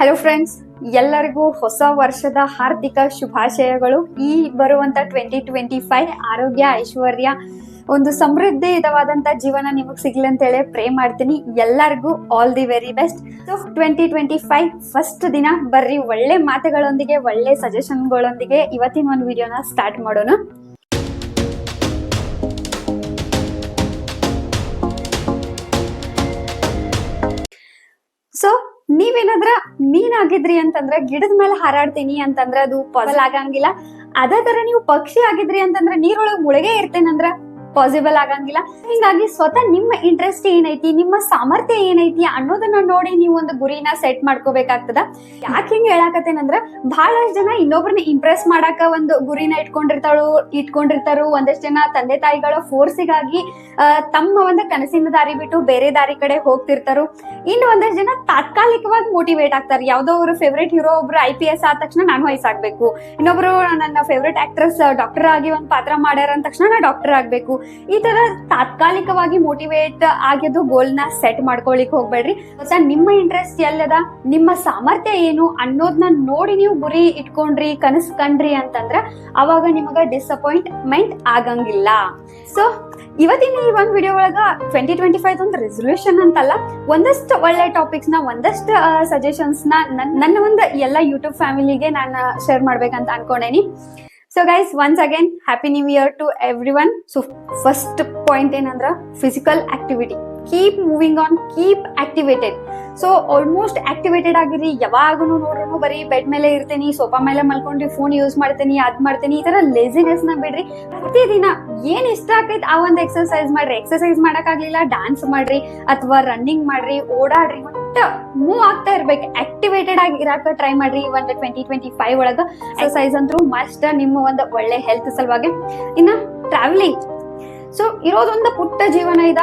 Hello friends ಎಲ್ಲರಿಗೂ ಹೊಸ ವರ್ಷದ ಹಾರ್ದಿಕ ಶುಭಾಶಯಗಳು. ಈ ಬರುವಂತ ಟ್ವೆಂಟಿ ಟ್ವೆಂಟಿ ಫೈವ್ ಆರೋಗ್ಯ, ಐಶ್ವರ್ಯ, ಒಂದು ಸಮೃದ್ಧಿಯುತವಾದಂತ ಜೀವನ ನಿಮಗೆ ಸಿಗ್ಲಿ ಅಂತೇಳಿ ಪ್ರೇ ಮಾಡ್ತೀನಿ. ಎಲ್ಲರಿಗೂ all the very best so twenty twenty five first ದಿನ ಬರ್ರಿ, ಒಳ್ಳೆ ಮಾತುಗಳೊಂದಿಗೆ, ಒಳ್ಳೆ ಸಜೆಷನ್ಗಳೊಂದಿಗೆ ಇವತ್ತಿನ ಒಂದು ವಿಡಿಯೋನ ಸ್ಟಾರ್ಟ್ ಮಾಡೋಣ. ಸೊ ನೀವೇನಾದ್ರ ಮೀನ್ ಆಗಿದ್ರಿ ಅಂತಂದ್ರ ಗಿಡದ ಮೇಲೆ ಹಾರಾಡ್ತೀನಿ ಅಂತಂದ್ರ ಅದು ಪಾಸಿಬಲ್ ಆಗಂಗಿಲ್ಲ. ಅದೇ ತರ ನೀವು ಪಕ್ಷಿ ಆಗಿದ್ರಿ ಅಂತಂದ್ರ ನೀರೊಳಗ್ ಇರ್ತೇನೆ ಇರ್ತೇನಂದ್ರ ಪಾಸಿಬಲ್ ಆಗಂಗಿಲ್ಲ. ಹಿಂಗಾಗಿ ಸ್ವತಃ ನಿಮ್ಮ ಇಂಟ್ರೆಸ್ಟ್ ಏನೈತಿ, ನಿಮ್ಮ ಸಾಮರ್ಥ್ಯ ಏನೈತಿ ಅನ್ನೋದನ್ನ ನೋಡಿ ನೀವು ಒಂದು ಗುರಿನ ಸೆಟ್ ಮಾಡ್ಕೋಬೇಕಾಗ್ತದ. ಯಾಕೆ ಹಿಂಗ್ ಹೇಳಾಕತ್ತೇನಂದ್ರ ಬಹಳಷ್ಟು ಜನ ಇನ್ನೊಬ್ರನ್ನ ಇಂಪ್ರೆಸ್ ಮಾಡಾಕ ಒಂದು ಗುರಿನ ಇಟ್ಕೊಂಡಿರ್ತಾಳು, ಇಟ್ಕೊಂಡಿರ್ತಾರು. ಒಂದಷ್ಟು ಜನ ತಂದೆ ತಾಯಿಗಳ ಫೋರ್ಸಿಗಾಗಿ ತಮ್ಮ ಒಂದು ಕನಸಿನ ದಾರಿ ಬಿಟ್ಟು ಬೇರೆ ದಾರಿ ಕಡೆ ಹೋಗ್ತಿರ್ತಾರು. ಇನ್ನು ಒಂದಷ್ಟು ಜನ ತಾತ್ಕಾಲಿಕವಾಗಿ ಮೋಟಿವೇಟ್ ಆಗ್ತಾರೆ. ಯಾವ್ದೋ ಅವ್ರ ಫೇವ್ರೇಟ್ ಹೀರೋ ಒಬ್ರು ಐ ಪಿ ಎಸ್ ಆದ ತಕ್ಷಣ ನಾನು ವಯಸ್ಸಾಗ್ಬೇಕು. ಇನ್ನೊಬ್ರು ನನ್ನ ಫೇವ್ರೇಟ್ ಆಕ್ಟ್ರೆಸ್ ಡಾಕ್ಟರ್ ಆಗಿ ಒಂದ್ ಪಾತ್ರ ಮಾಡ್ಯಾರ ಅಂದ ತಕ್ಷಣ ನಾ ಡಾಕ್ಟರ್ ಆಗ್ಬೇಕು. ಈ ತರ ತಾತ್ಕಾಲಿಕವಾಗಿ ಮೋಟಿವೇಟ್ ಆಗಿದ್ದು ಗೋಲ್ನ ಸೆಟ್ ಮಾಡ್ಕೊಳಿಕ್ ಹೋಗ್ಬೇಡ್ರಿ. ಹೊಸ ನಿಮ್ಮ ಇಂಟ್ರೆಸ್ಟ್ ಎಲ್ಲದ? ನಿಮ್ಮ ಸಾಮರ್ಥ್ಯ ಏನು ಅನ್ನೋದನ್ನ ನೋಡಿ ನೀವು ಗುರಿ ಇಟ್ಕೊಂಡ್ರಿ, ಕನಸು ಕಂಡ್ರಿ ಅಂತಂದ್ರ ಅವಾಗ ನಿಮಗ ಡಿಸಪಾಯಿಂಟ್ಮೆಂಟ್ ಆಗಂಗಿಲ್ಲ. ಸೊ ಇವತ್ತಿನ ಈ ಒಂದು ವಿಡಿಯೋ ಒಳಗ ಟ್ವೆಂಟಿ ಟ್ವೆಂಟಿ ಫೈವ್ ಒಂದು ರೆಸೊಲ್ಯೂಷನ್ ಅಂತಲ್ಲ, ಒಂದಷ್ಟು ಒಳ್ಳೆ ಟಾಪಿಕ್ಸ್ನ, ಒಂದಷ್ಟು ಸಜೆಷನ್ಸ್ನ ನನ್- ನನ್ನ ಒಂದು ಎಲ್ಲ ಯೂಟ್ಯೂಬ್ ಫ್ಯಾಮಿಲಿಗೆ ನಾನು ಶೇರ್ ಮಾಡ್ಬೇಕಂತ ಅನ್ಕೊಂಡೇನಿ. So guys once again happy new year to everyone so first point ಏನಂದ್ರ physical activity keep moving on keep activated so almost activated ಆಗಿರಿ. ಯಾವಾಗೂ ನೋಡ್ರು ಬರೀ ಬೆಡ್ ಮೇಲೆ ಇರ್ತೀನಿ ಸೋಫಾ ಮೇಲೆ ಮಲ್ಕೊಂಡ್ರಿ ಫೋನ್ ಯೂಸ್ ಮಾಡ್ತೀನಿ, ಅದ್ ಮಾಡ್ತೀನಿ, ಈ ತರ ಲೇಸಿನೆಸ್ನ ಬಿಡ್ರಿ. ಪ್ರತಿದಿನ ಏನ್ ಇಷ್ಟ ಆಗೈತೆ ಆ ಒಂದು ಎಕ್ಸರ್ಸೈಸ್ ಮಾಡ್ರಿ. ಎಕ್ಸರ್ಸೈಸ್ ಮಾಡಕ್ ಆಗ್ಲಿಲ್ಲ ಡಾನ್ಸ್ ಮಾಡ್ರಿ, ಅಥವಾ ರನ್ನಿಂಗ್ ಮಾಡ್ರಿ, ಓಡಾಡ್ರಿ. ಒಟ್ಟ ಮೂವ್ ಆಗ್ತಾ ಇರ್ಬೇಕು. ಆಕ್ಟಿವೇಟೆಡ್ ಆಗಿ ಇರಾಕ ಟ್ರೈ ಮಾಡ್ರಿ ಈ ಒಂದು ಟ್ವೆಂಟಿ ಟ್ವೆಂಟಿ ಫೈವ್ ಒಳಗ. ಎಕ್ಸರ್ಸೈಸ್ ಅಂತೂ ಮಸ್ಟ್ ನಿಮ್ಮ ಒಂದು ಒಳ್ಳೆ ಹೆಲ್ತ್ ಸಲುವಾಗಿ. ಇನ್ನ ಟ್ರಾವೆಲಿಂಗ್ ಸೊ ಇರೋದೊಂದು ಪುಟ್ಟ ಜೀವನ ಇದ.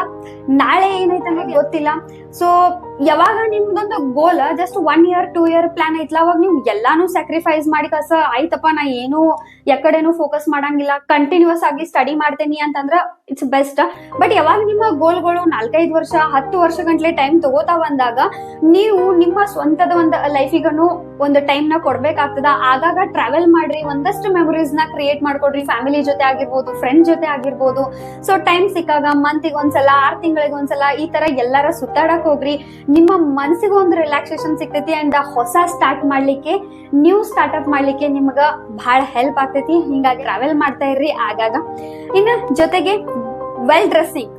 ನಾಳೆ ಏನೈತೆ ಗೊತ್ತಿಲ್ಲ. ಸೊ ಯಾವಾಗ ನಿಮ್ದೊಂದು goal just one year two year plan ಐತ್ಲ? ಅವಾಗ ನೀವು ಎಲ್ಲಾನು ಸ್ಯಾಕ್ರಿಫೈಸ್ ಮಾಡಿ ಕಸ ಆಯ್ತಪ್ಪ, ನಾ ಏನು ಎಕಡೆನೂ ಫೋಕಸ್ ಮಾಡಂಗಿಲ್ಲ. ಕಂಟಿನ್ಯೂಸ್ ಆಗಿ ಸ್ಟಡಿ ಮಾಡ್ತೇನಿ ಅಂತಂದ್ರ ಇಟ್ಸ್ ಬೆಸ್ಟ್ ಬಟ್ ಯಾವಾಗ ನಿಮ್ಮ ಗೋಲ್ಗಳು ನಾಲ್ಕೈದು ವರ್ಷ, ಹತ್ತು ವರ್ಷ ಗಂಟ್ಲೆ ಟೈಮ್ ತಗೋತಾವ ಅಂದಾಗ ನೀವು ನಿಮ್ಮ ಸ್ವಂತದ ಒಂದು ಲೈಫಿಗನು ಒಂದು ಟೈಮ್ನ ಕೊಡ್ಬೇಕಾಗ್ತದ. ಆಗಾಗ ಟ್ರಾವೆಲ್ ಮಾಡ್ರಿ, ಒಂದಷ್ಟು ಮೆಮೊರೀಸ್ನ ಕ್ರಿಯೇಟ್ ಮಾಡ್ಕೊಡ್ರಿ. ಫ್ಯಾಮಿಲಿ ಜೊತೆ ಆಗಿರ್ಬೋದು ಫ್ರೆಂಡ್ ಜೊತೆ ಆಗಿರ್ಬೋದು. ಸೊ ಟೈಮ್ ಸಿಕ್ಕಾಗ ಮಂತಿಗೆ ಒಂದ್ಸಲ ಆರ್ ತಿಂಗಳಿಗೆ ಒಂದ್ಸಲ ಈ ತರ ಎಲ್ಲಾರ ಸುತ್ತಾಡಕ್ ಹೋಗ್ರಿ. ನಿಮ್ಮ ಮನಸ್ಸಿಗೂ ಒಂದು ರಿಲ್ಯಾಕ್ಸೇಷನ್ ಸಿಗ್ತೈತಿ ಅಂಡ್ ಹೊಸ ಸ್ಟಾರ್ಟ್ ಮಾಡ್ಲಿಕ್ಕೆ ನ್ಯೂ ಸ್ಟಾರ್ಟ್ಅಪ್ ಮಾಡ್ಲಿಕ್ಕೆ ನಿಮ್ಗ ಬಹಳ ಹೆಲ್ಪ್ ಆಗ್ತೈತಿ. ಹಿಂಗಾಗಿ ಟ್ರಾವೆಲ್ ಮಾಡ್ತಾ ಇರ್ರಿ ಆಗಾಗ. ಇನ್ನು ಜೊತೆಗೆ ವೆಲ್ ಡ್ರೆಸ್ಸಿಂಗ್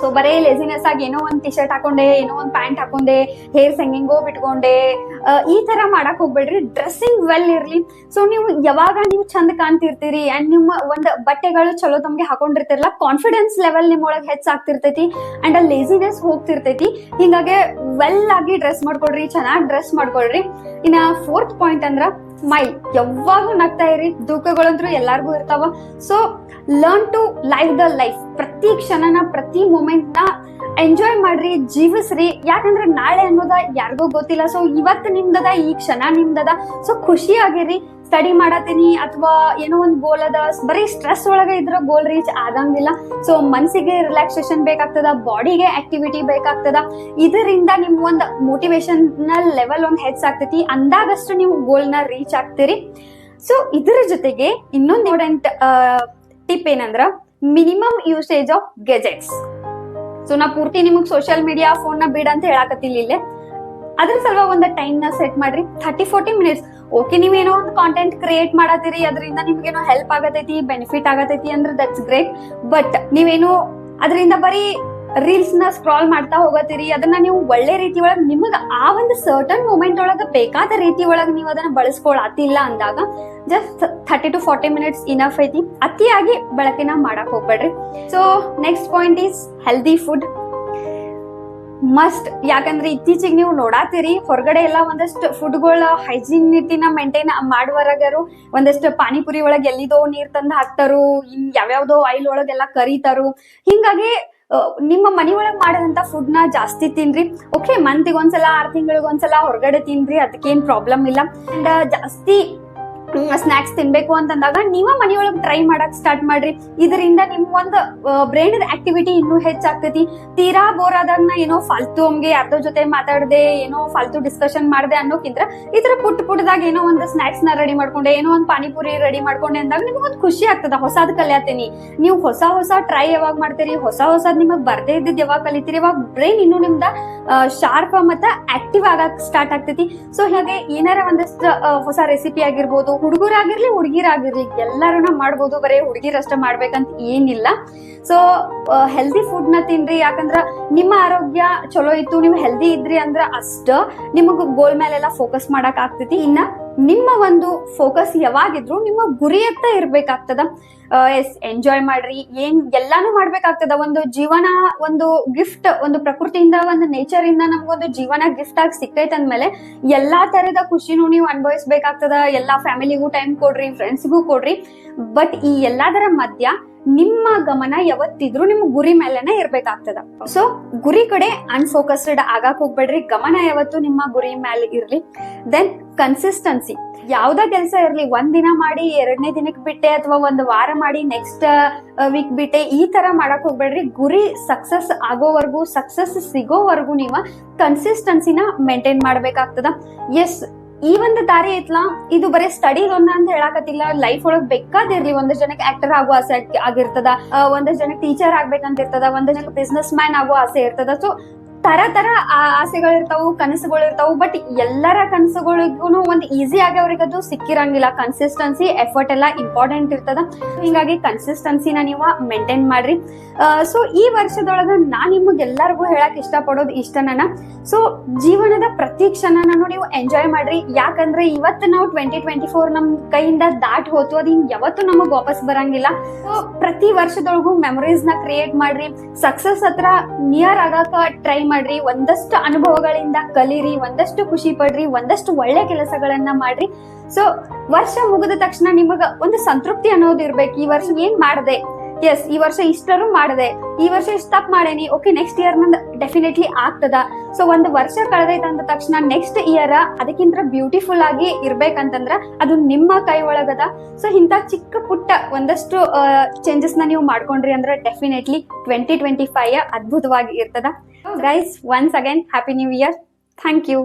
ಸೊ ಬರೇ ಲೆಸಿನೆಸ್ ಆಗಿ ಏನೋ ಒಂದ್ ಟಿ ಶರ್ಟ್ ಹಾಕೊಂಡೆ, ಏನೋ ಒಂದ್ ಪ್ಯಾಂಟ್ ಹಾಕೊಂಡೆ ಹೇರ್ ಹೆಂಗೆಂಗೋ ಬಿಟ್ಕೊಂಡೆ. ಈ ತರ ಮಾಡಕ್ ಹೋಗ್ಬೇಡ್ರಿ. ಡ್ರೆಸ್ಸಿಂಗ್ ವೆಲ್ ಇರ್ಲಿ. ಸೊ ನೀವು ಯಾವಾಗ ನೀವು ಚಂದ ಕಾಣ್ತಿರ್ತೀರಿ ಅಂಡ್ ನಿಮ್ಮ ಒಂದ್ ಬಟ್ಟೆಗಳು ಚಲೋ ತಮ್ಗೆ ಹಾಕೊಂಡಿರ್ತಿರಲ್ಲ ಕಾನ್ಫಿಡೆನ್ಸ್ ಲೆವೆಲ್ ನಿಮ್ಮೊಳಗೆ ಹೆಚ್ಚಾಗ್ತಿರ್ತೈತಿ ಅಂಡ್ ಆ ಲೇಸಿನೆಸ್ ಹೋಗ್ತಿರ್ತೈತಿ. ಹಿಂಗಾಗಿ ವೆಲ್ ಆಗಿ ಡ್ರೆಸ್ ಮಾಡ್ಕೊಡ್ರಿ, ಚೆನ್ನಾಗಿ ಡ್ರೆಸ್ ಮಾಡ್ಕೊಳ್ರಿ ಇನ್ನ ಫೋರ್ತ್ ಪಾಯಿಂಟ್ ಅಂದ್ರ ಸ್ಮೈಲ್ ಯಾವಾಗೂ ನಗ್ತಾ ಇರಿ ದುಃಖಗಳಂತೂ ಎಲ್ಲಾರ್ಗೂ ಇರ್ತಾವ. So learn to live the life ಪ್ರತಿ ಕ್ಷಣನ, ಪ್ರತಿ ಮೂಮೆಂಟ್ನ ಎಂಜಾಯ್ ಮಾಡ್ರಿ, ಜೀವಿಸ್ರಿ. ಯಾಕಂದ್ರೆ ನಾಳೆ ಅನ್ನೋದ ಯಾರಿಗೂ ಗೊತ್ತಿಲ್ಲ. ಸೊ ಇವತ್ತು ನಿಮ್ದದ, ಈ ಕ್ಷಣ ನಿಮ್ದದ. ಸೊ ಖುಷಿ ಆಗಿರಿ ಸ್ಟಡಿ ಮಾಡತ್ತೀನಿ ಅಥವಾ ಏನೋ ಒಂದು ಗೋಲ್ ಅದ. ಬರೀ ಸ್ಟ್ರೆಸ್ ಒಳಗೆ ಇದ್ರ ಗೋಲ್ ರೀಚ್ ಆಗಂಗಿಲ್ಲ. ಸೊ ಮನ್ಸಿಗೆ ರಿಲ್ಯಾಕ್ಸೇಷನ್ ಬೇಕಾಗ್ತದ ಬಾಡಿಗೆ ಆಕ್ಟಿವಿಟಿ ಬೇಕಾಗ್ತದ. ಇದರಿಂದ ನಿಮ್ ಒಂದು ಮೋಟಿವೇಶನ್ ಲೆವೆಲ್ ಒಂದು ಹೆಚ್ಚಾಗ್ತೈತಿ ಅಂದಾಗಷ್ಟು ನೀವು ಗೋಲ್ನ ನ ರೀಚ್ ಆಗ್ತೀರಿ. ಸೊ ಇದರ ಜೊತೆಗೆ ಇನ್ನೊಂದು ಇಂಪಾರ್ಟೆಂಟ್ ಟಿಪ್ ಏನಂದ್ರ minimum usage of gadgets so ನಾ ಪೂರ್ತಿ ನಿಮಗ್ ಸೋಷಿಯಲ್ ಮೀಡಿಯಾ ಫೋನ್ನ ಬೇಡ ಅಂತ ಹೇಳಾಕತ್ತಿಲ್ಲ ಇಲ್ಲೇ. ಅದ್ರ ಸಲುವಾಗಿ ಒಂದು ಟೈಮ್ನ ಸೆಟ್ ಮಾಡ್ರಿ. ಥರ್ಟಿ ಫೋರ್ಟಿ ಮಿನಿಟ್ಸ್ ಓಕೆ ನೀವೇನೋ ಒಂದು ಕಾಂಟೆಂಟ್ ಕ್ರಿಯೇಟ್ ಮಾಡತ್ತೀರಿ ಅದರಿಂದ ನಿಮ್ಗೇನೋ ಹೆಲ್ಪ್ ಆಗತೈತಿ ಬೆನಿಫಿಟ್ ಆಗತೈತಿ ಅಂದ್ರೆ ದಟ್ಸ್ ಗ್ರೇಟ್ ಬಟ್ ನೀವೇನು ಅದರಿಂದ ಬರೀ ರೀಲ್ಸ್ನ ಸ್ಕ್ರಾಲ್ ಮಾಡ್ತಾ ಹೋಗತ್ತೀರಿ ಅದನ್ನ ನೀವು ಒಳ್ಳೆ ರೀತಿ ಒಳಗ್ ನಿಮಗ ಆ ಒಂದು ಸರ್ಟನ್ ಮೂಮೆಂಟ್ ಒಳಗ ಬೇಕಾದ ರೀತಿ ಒಳಗ್ ನೀವು ಅದನ್ನ ಬಳಸ್ಕೊಳತಿಲ್ಲ ಅಂದಾಗ just thirty to forty minutes enough ಐತಿ. ಅತಿಯಾಗಿ ಬಳಕೆನ ಮಾಡಕ್ ಹೋಗ್ಬೇಡ್ರಿ. So next point is healthy food must ಯಾಕಂದ್ರೆ ಇತ್ತೀಚೆಗೆ ನೀವು ನೋಡಾತೀರಿ, ಹೊರಗಡೆ ಎಲ್ಲ ಒಂದಷ್ಟು ಫುಡ್ಗಳ ಹೈಜಿನಿಟಿನ ಮೇಂಟೈನ್ ಮಾಡುವರಾಗರು ಒಂದಷ್ಟು ಪಾನಿಪುರಿ ಒಳಗೆ ಎಲ್ಲಿದೋ ನೀರ್ ತಂದು ಹಾಕ್ತಾರು ಯಾವ್ಯಾವ್ದೋ ಆಯಿಲ್ ಒಳಗೆಲ್ಲ ಕರೀತಾರು. ಹಿಂಗಾಗಿ ನಿಮ್ಮ ಮನೆಯೊಳಗೆ ಫುಡ್ನ ಜಾಸ್ತಿ ತಿನ್ರಿ. ಓಕೆ ಮಂತಿಗೆ ಒಂದ್ಸಲ ಆರ್ ತಿಂಗಳಿಗೆ ಒಂದ್ಸಲ ಹೊರಗಡೆ ತಿನ್ರಿ, ಅದಕ್ಕೇನು ಪ್ರಾಬ್ಲಮ್ ಇಲ್ಲ. ಅಂಡ್ ಜಾಸ್ತಿ ಸ್ನಾಕ್ಸ್ ತಿನ್ಬೇಕು ಅಂತಂದಾಗ ನೀವ ಮನೆಯೊಳಗೆ ಟ್ರೈ ಮಾಡಕ್ ಸ್ಟಾರ್ಟ್ ಮಾಡ್ರಿ. ಇದರಿಂದ ನಿಮ್ ಒಂದು ಬ್ರೈನ್ ಆಕ್ಟಿವಿಟಿ ಇನ್ನೂ ಹೆಚ್ಚಾಗ್ತೈತಿ. ತೀರಾ ಬೋರ್ ಆದಾಗ ನಾ ಏನೋ ಫಾಲ್ತು ಹಂಗೆ ಯಾರ್ದೋ ಜೊತೆ ಮಾತಾಡದೆ, ಏನೋ ಫಾಲ್ತು ಡಿಸ್ಕಷನ್ ಮಾಡ್ದೆ ಅನ್ನೋಕ್ಕಿಂತ ಈ ತರ ಪುಟ್ ಪುಟ್ಟದಾಗ ಏನೋ ಒಂದು ಸ್ನಾಕ್ಸ್ನ ರೆಡಿ ಮಾಡ್ಕೊಂಡೆ, ಏನೋ ಒಂದು ಪಾನಿಪುರಿ ರೆಡಿ ಮಾಡ್ಕೊಂಡೆ ಅಂದಾಗ ನಿಮ್ಗೆ ಒಂದು ಖುಷಿ ಆಗ್ತದ, ಹೊಸದ್ ಕಲಿಯತ್ತೀನಿ. ನೀವು ಹೊಸ ಹೊಸ ಟ್ರೈ ಯಾವಾಗ ಮಾಡ್ತೀರಿ, ಹೊಸ ಹೊಸದ್ ನಿಮಗ್ ಬರ್ದೇ ಇದ್ದಿದ್ ಯಾವಾಗ ಕಲಿತೀರಿ ಇವಾಗ ಬ್ರೈನ್ ಇನ್ನೂ ನಿಮ್ದ ಶಾರ್ಪ್ ಮತ್ತ ಆಕ್ಟಿವ್ ಆಗಕ್ ಸ್ಟಾರ್ಟ್ ಆಗ್ತೈತಿ. ಸೊ ಹಾಗೆ ಏನಾರ ಒಂದಷ್ಟು ಹೊಸ ರೆಸಿಪಿ ಆಗಿರ್ಬೋದು ಹುಡುಗರಾಗಿರ್ಲಿ, ಹುಡುಗಿರಾಗಿರ್ಲಿ ಎಲ್ಲರೂ ಮಾಡ್ಬೋದು, ಬರೀ ಹುಡುಗಿರಷ್ಟ ಮಾಡ್ಬೇಕಂತ ಏನಿಲ್ಲ. ಸೊ ಹೆಲ್ದಿ ಫುಡ್ನ ತಿನ್ರಿ, ಯಾಕಂದ್ರ ನಿಮ್ಮ ಆರೋಗ್ಯ ಚಲೋ ಇತ್ತು, ನೀವು ಹೆಲ್ದಿ ಇದ್ರಿ ಅಂದ್ರ ಅಷ್ಟ ನಿಮಗ್ ಗೋಲ್ ಮೇಲೆಲ್ಲ ಫೋಕಸ್ ಮಾಡಕ್ ಆಗ್ತೈತಿ. ಇನ್ನ ನಿಮ್ಮ ಒಂದು ಫೋಕಸ್ ಯಾವಾಗಿದ್ರು ನಿಮ್ಮ ಗುರಿಯತ್ತ ಇರ್ಬೇಕಾಗ್ತದ. ಎಸ್ ಎಂಜಾಯ್ ಮಾಡ್ರಿ. ಏನ್ ಎಲ್ಲಾನು ಮಾಡ್ಬೇಕಾಗ್ತದ. ಒಂದು ಜೀವನ ಒಂದು ಗಿಫ್ಟ್ ಒಂದು ಪ್ರಕೃತಿಯಿಂದ, ಒಂದು ನೇಚರ್ ಇಂದ ನಮ್ಗೊಂದು ಜೀವನ ಗಿಫ್ಟ್ ಆಗಿ ಸಿಕ್ಕೈತ್ ಅಂದ್ಮೇಲೆ ಎಲ್ಲಾ ತರದ ಖುಷಿನೂ ನೀವು ಅನುಭವಿಸ್ಬೇಕಾಗ್ತದ. ಎಲ್ಲಾ ಫ್ಯಾಮಿಲಿಗೂ ಟೈಮ್ ಕೊಡ್ರಿ ಫ್ರೆಂಡ್ಸ್ಗೂ ಕೊಡ್ರಿ. ಬಟ್ ಈ ಎಲ್ಲದರ ಮಧ್ಯ ನಿಮ್ಮ ಗಮನ ಯಾವತ್ತಿದ್ರು ನಿಮ್ ಗುರಿ ಮೇಲೆನೆ ಇರ್ಬೇಕಾಗ್ತದ. ಸೊ ಗುರಿ ಕಡೆ ಅನ್ಫೋಕಸ್ಡ್ ಆಗಾಕ್ ಹೋಗ್ಬೇಡ್ರಿ. ಗಮನ ಯಾವತ್ತು ನಿಮ್ಮ ಗುರಿ ಮೇಲೆ ಇರ್ಲಿ. ದೆನ್ ಕನ್ಸಿಸ್ಟೆನ್ಸಿ ಯಾವ್ದೇ ಕೆಲಸ ಇರಲಿ, ಒಂದ್ ದಿನ ಮಾಡಿ, ಎರಡನೇ ದಿನಕ್ಕೆ ಬಿಟ್ಟೆ ಅಥವಾ ಒಂದ್ ವಾರ ಮಾಡಿ ನೆಕ್ಸ್ಟ್ ವೀಕ್ ಬಿಟ್ಟೆ, ಈ ತರ ಮಾಡಕ್ ಹೋಗ್ಬೇಡ್ರಿ. ಗುರಿ ಸಕ್ಸಸ್ ಆಗೋವರೆಗೂ ಸಕ್ಸಸ್ ಸಿಗೋವರೆಗೂ ನೀವ ಕನ್ಸಿಸ್ಟೆನ್ಸಿನ ಮೇಂಟೈನ್ ಮಾಡ್ಬೇಕಾಗ್ತದ. ಎಸ್ ಈ ಒಂದು ದಾರಿ ಐತ್ಲಾ, ಇದು ಬರೀ ಸ್ಟಡಿ ಒಂದ ಅಂತ ಹೇಳಕತ್ತಿಲ್ಲ. ಲೈಫ್ ಒಳಗ್ ಬೇಕಾದಿರ್ಲಿ ಒಂದಷ್ಟು ಜನಕ್ಕೆ ಆಕ್ಟರ್ ಆಗೋ ಆಸೆ ಆಗಿ- ಆಗಿರ್ತದ. ಒಂದಷ್ಟು ಜನಕ್ಕೆ ಟೀಚರ್ ಆಗ್ಬೇಕಂತ ಇರ್ತದ ಒಂದಷ್ಟು ಜನಕ್ಕೆ ಬಿಸ್ನೆಸ್ ಮ್ಯಾನ್ ಆಗೋ ಆಸೆ ಇರ್ತದ. ಸೊ ತರ ತರ ಆಸೆಗಳು ಆಸೆಗಳಿರ್ತಾವು ಕನಸುಗಳು ಇರ್ತಾವು ಬಟ್ ಎಲ್ಲರ ಕನಸುಗಳಿಗೂ ಒಂದು ಈಸಿ ಆಗಿ ಅವ್ರಿಗೆ ಅದು ಸಿಕ್ಕಿರಂಗಿಲ್ಲ. ಕನ್ಸಿಸ್ಟೆನ್ಸಿ ಎಫರ್ಟ್ ಎಲ್ಲ ಇಂಪಾರ್ಟೆಂಟ್ ಇರ್ತದ. ಹಿಂಗಾಗಿ ಕನ್ಸಿಸ್ಟೆನ್ಸಿನ ನೀವು ಮೇಂಟೈನ್ ಮಾಡ್ರಿ. ಸೊ ಈ ವರ್ಷದೊಳಗ ನಾ ನಿಮಗೆಲ್ಲರಿಗೂ ಹೇಳಕ್ ಇಷ್ಟಪಡೋದು ಇಷ್ಟನ ಸೊ ಜೀವನದ ಪ್ರತಿ ಕ್ಷಣನೂ ನೀವು ಎಂಜಾಯ್ ಮಾಡ್ರಿ. ಯಾಕಂದ್ರೆ ಇವತ್ತು ನಾವು ಟ್ವೆಂಟಿ ಟ್ವೆಂಟಿ ಫೋರ್ ನಮ್ ಕೈಯಿಂದ ದಾಟ್ ಹೋತು. ಅದು ಇನ್ ಯಾವತ್ತೂ ನಮಗ್ ವಾಪಸ್ ಬರಂಗಿಲ್ಲ. ಸೊ ಪ್ರತಿ ವರ್ಷದೊಳಗೂ ಮೆಮೊರೀಸ್ನ ಕ್ರಿಯೇಟ್ ಮಾಡ್ರಿ. ಸಕ್ಸಸ್ ಹತ್ರ ನಿಯರ್ ಆಗಾಕ ಟ್ರೈ ಮಾಡ್ರಿ, ಒಂದಷ್ಟು ಅನುಭವಗಳಿಂದ ಕಲೀರಿ, ಒಂದಷ್ಟು ಖುಷಿ ಪಡ್ರಿ, ಒಂದಷ್ಟು ಒಳ್ಳೆ ಕೆಲಸಗಳನ್ನ ಮಾಡ್ರಿ. ಸೊ ವರ್ಷ ಮುಗಿದ ತಕ್ಷಣ ನಿಮಗ ಒಂದು ಸಂತೃಪ್ತಿ ಅನ್ನೋದು ಇರ್ಬೇಕು. ಈ ವರ್ಷ ಏನ್ ಮಾಡದೆ? ಎಸ್ ಈ ವರ್ಷ ಇಷ್ಟರು ಮಾಡದೆ, ಈ ವರ್ಷ ಇಷ್ಟ ಮಾಡೇನಿ ಓಕೆ ನೆಕ್ಸ್ಟ್ ಇಯರ್ ನಂದು ಡೆಫಿನೆಟ್ಲಿ ಆಗ್ತದ. ಸೊ ಒಂದು ವರ್ಷ ಕಳೆದೈತೆ ಅಂದ ತಕ್ಷಣ ನೆಕ್ಸ್ಟ್ ಇಯರ್ ಅದಕ್ಕಿಂತ ಬ್ಯೂಟಿಫುಲ್ ಆಗಿ ಇರ್ಬೇಕಂತಂದ್ರ ಅದು ನಿಮ್ಮ ಕೈ ಒಳಗದ. ಸೊ ಇಂಥ ಚಿಕ್ಕ ಪುಟ್ಟ ಒಂದಷ್ಟು ಚೇಂಜಸ್ನ ನೀವು ಮಾಡ್ಕೊಂಡ್ರಿ ಅಂದ್ರೆ ಡೆಫಿನೆಟ್ಲಿ ಟ್ವೆಂಟಿ ಟ್ವೆಂಟಿ ಫೈವ್ ಅದ್ಭುತವಾಗಿ ಇರ್ತದ. Guys once again happy new year thank you